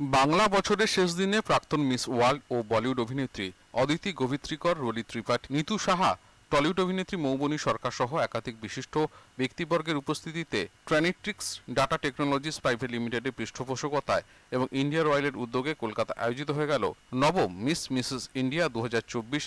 বাংলা বছরের শেষ দিনে প্রাক্তন মিস ওয়ার্ল্ড ও বলিউড অভিনেত্রী অদিতি গোভিত্রিকর রলি ত্রিপাঠী, নিতু সাহা, টলিউড অভিনেত্রী মৌবনী সরকার সহ একাধিক বিশিষ্ট ব্যক্তিবর্গের উপস্থিতিতে ট্রানিট্রিক্স ডাটা টেকনোলজিস প্রাইভেট লিমিটেডের পৃষ্ঠপোষকতায় এবং ইন্ডিয়া রয়্যালের উদ্যোগে কলকাতা আয়োজিত হয়ে গেল নবম মিস মিসেস ইন্ডিয়া দু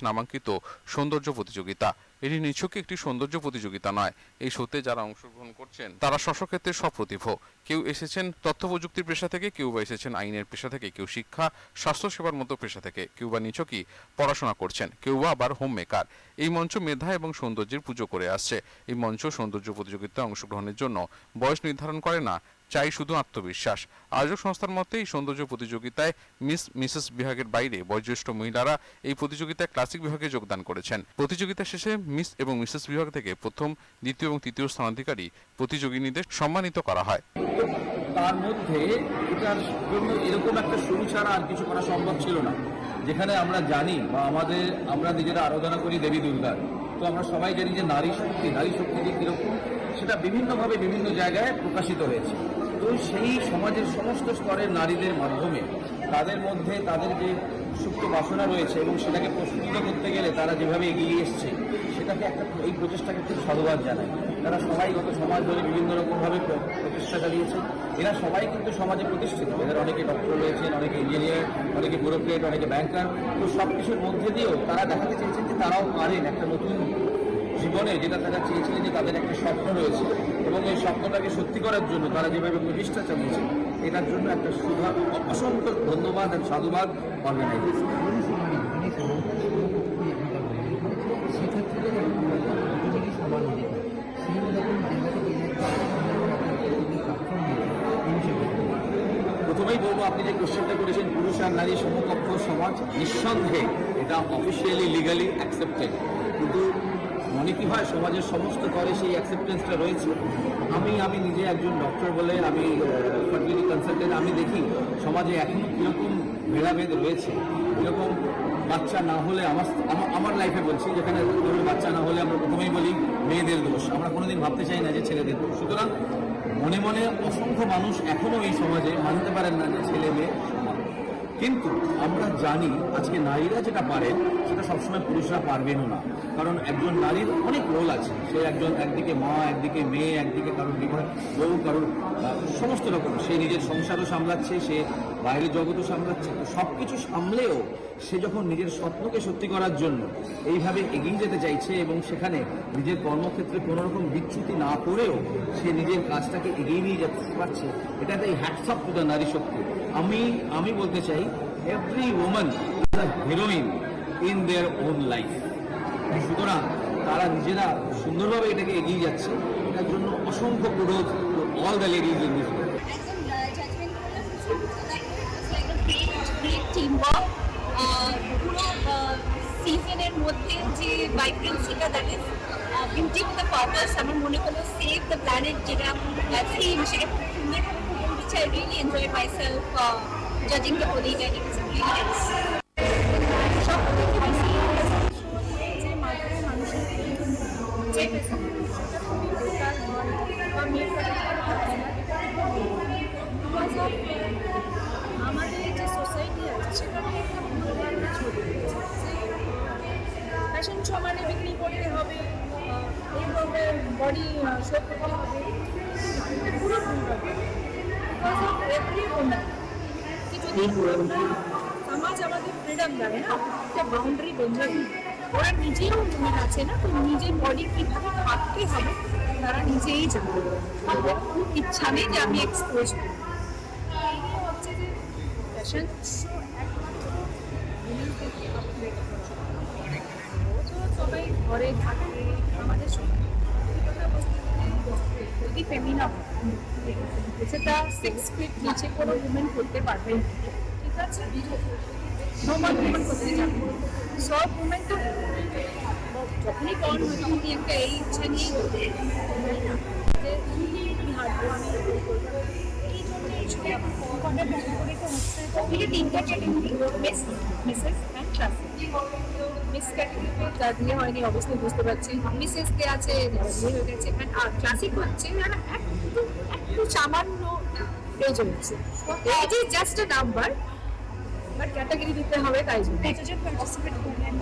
নামাঙ্কিত সৌন্দর্য প্রতিযোগিতা। এটি নিছক একটি সৌন্দর্য প্রতিযোগিতা নয়। এই শোতে যারা অংশগ্রহণ করছেন, তারা স্বস্বক্ষেত্রে সপ্রতিভ। কেউ এসেছেন তথ্য প্রযুক্তির পেশা থেকে, কেউ বা এসেছেন আইনের পেশা থেকে, কেউ শিক্ষা স্বাস্থ্যসেবার মতো পেশা থেকে, কেউ বা নিছকই পড়াশোনা করছেন, কেউ বা আবার হোম মেকার এই মঞ্চ মেধা এবং সৌন্দর্যের পুজো করে আসছে। এই মঞ্চ সৌন্দর্য প্রতিযোগিতায় অংশগ্রহণের জন্য বয়স নির্ধারণ করে না, চাই শুধু আত্মবিশ্বাস। আয়োজক সংস্থার মতে, এই সৌন্দর্য প্রতিযোগিতায় মিস, মিসেস বিভাগের বাইরে বয়োজ্যেষ্ঠ মহিলারা এই প্রতিযোগিতায় ক্লাসিক বিভাগে যোগদান করেছেন। প্রতিযোগিতা শেষে মিস এবং মিসেস বিভাগ থেকে প্রথম, দ্বিতীয় এবং তৃতীয় স্থানাধিকারী প্রতিযোগিনীদের সম্মানিত করা হয়। তার মধ্যে এটার জন্য এরকম একটা শুরু ছাড়া আর কিছু করা সম্ভব ছিল না। যেখানে আমরা জানি বা আমাদের, আমরা নিজেরা আরাধনা করি দেবী দুর্গার। তো আমরা সবাই জানি যে নারী শক্তি নারী শক্তি যে কীরকম, সেটা বিভিন্নভাবে বিভিন্ন জায়গায় প্রকাশিত হয়েছে। তো সেই সমাজের সমস্ত স্তরের নারীদের মাধ্যমে, তাদের মধ্যে তাদের যে সুপ্ত বাসনা রয়েছে এবং সেটাকে প্রস্ফুটিত করতে গেলে তারা যেভাবে এগিয়ে এসছে সেটাকে একটা এই প্রচেষ্টাকে খুব সাধুবাদ জানায় তারা সবাই গত সমাজ ধরে বিভিন্ন রকমভাবে প্র- প্রচেষ্টা চালিয়েছে এরা সবাই কিন্তু সমাজে প্রতিষ্ঠিত। এদের অনেকে ডক্টর রয়েছেন, অনেকে ইঞ্জিনিয়ার, অনেকে ব্যুরোক্রেট, অনেকে ব্যাংকার। তো সব কিছুর মধ্যে দিয়েও তারা দেখাতে চেয়েছেন যে তারাও পারেন একটা নতুন জীবনে যেটা তারা চেয়েছিলেন যে তাদের একটা স্বপ্ন রয়েছে। এবং এই স্বপ্নটাকে সত্যি করার জন্য তারা যেভাবে প্রতিষ্ঠা চালিয়েছে, এটার জন্য একটা সুধা, অসংখ্য ধন্যবাদ আর সাধুবাদ অর্গানাইজেশন আপনি যে কোশ্চেনটা করেছেন, পুরুষ আর নারী সমকক্ষ সমাজ, নিঃসন্দেহে এটা অফিসিয়ালি লিগালি অ্যাকসেপ্টেড কিন্তু মনে কি হয়, সমাজের সমস্ত স্তরে সেই অ্যাকসেপ্টেন্সটা রয়েছে। আমি আমি নিজে একজন ডক্টর বলে আমি ফার্টিলিটি কনসালটেন্ট আমি দেখি সমাজে এখনও কীরকম ভেদাভেদ রয়েছে। এরকম বাচ্চা না হলে আমার, আমার- লাইফে বলছি, যেখানে বাচ্চা না হলে আমরা প্রথমেই বলি মেয়েদের দোষ। আমরা কোনোদিন ভাবতে চাই না যে ছেলেদের দোষ। সুতরাং মনে মনে অসংখ্য মানুষ এখনও এই সমাজে মানতে পারেন না যে ছেলে মেয়ে। কিন্তু আমরা জানি আজকে নারীরা যেটা পারেন সেটা সবসময় পুরুষরা পারবেনও না। কারণ একজন নারীর অনেক রোল আছে। সে একজন একদিকে মা, একদিকে মেয়ে, একদিকে কারোর বিবাহ, বউ, কারোর সমস্ত রকম। সে নিজের সংসারও সামলাচ্ছে, সে বাইরের জগতও সামলাচ্ছে। তো সব কিছু সামলেও সে যখন নিজের স্বপ্নকে সত্যি করার জন্য এইভাবে এগিয়ে যেতে চাইছে এবং সেখানে নিজের কর্মক্ষেত্রে কোনো রকম বিচ্যুতি না করেও সে নিজের কাজটাকে এগিয়ে নিয়ে যেতে পারছে, এটা একটা হ্যাটসঅপ টু দ্য নারী শক্তি। আমি আমি বলতে চাই every woman is a heroine in their own life সুতরাং তারা নিজেরা সুন্দরভাবে এটাকে এগিয়ে যাচ্ছে। এটার জন্য অসংখ্য kudos to all the ladies in this team পুরো সিজনের মধ্যে যে ভাইব্রেন্সিটা that is beauty with the purpose আমার মনে হলো সেভ দ্য প্ল্যানেট যেটা থিম সেটা the whole event. It was really nice. সব থেকে বেশি যে মানুষের যে ফ্যাশন শো মানে বিক্রি করতে হবে এইভাবে বডি শো করতে হবে। পুরো কি যদি সমাজ আমাদের ফ্রিডম দেয় না একটা বাউন্ডারি বেঁধে ওরা নিজেও উমেন আছে না তো নিজের বডি কীভাবে থাকতে হবে তারা নিজেই জানে। তাদের খুব ইচ্ছা নেই যে আমি এক্সপোজ করি। এই হচ্ছে যে ফ্যাশন শো একমাত্র নিচে কোনো উমেন করতে পারবে ঠিক আছে সব উমেন যখনই তখনই একটা এই ইচ্ছা নিয়েই করবে তাই না যে আমি হাঁটবো আমি করব মিস ক্যাটাগরিতে যার বিয়ে হয়নি অবশ্যই বুঝতে পারছি মিসেস কে আছে? বিয়ে হয়ে গেছে আর ক্লাসিক হচ্ছে যারা একটু একটু সামান্য এজ হচ্ছে। Age is just a number but category দিতে হবে তাই জন্য। কতজন পার্টিসিপেট করলেন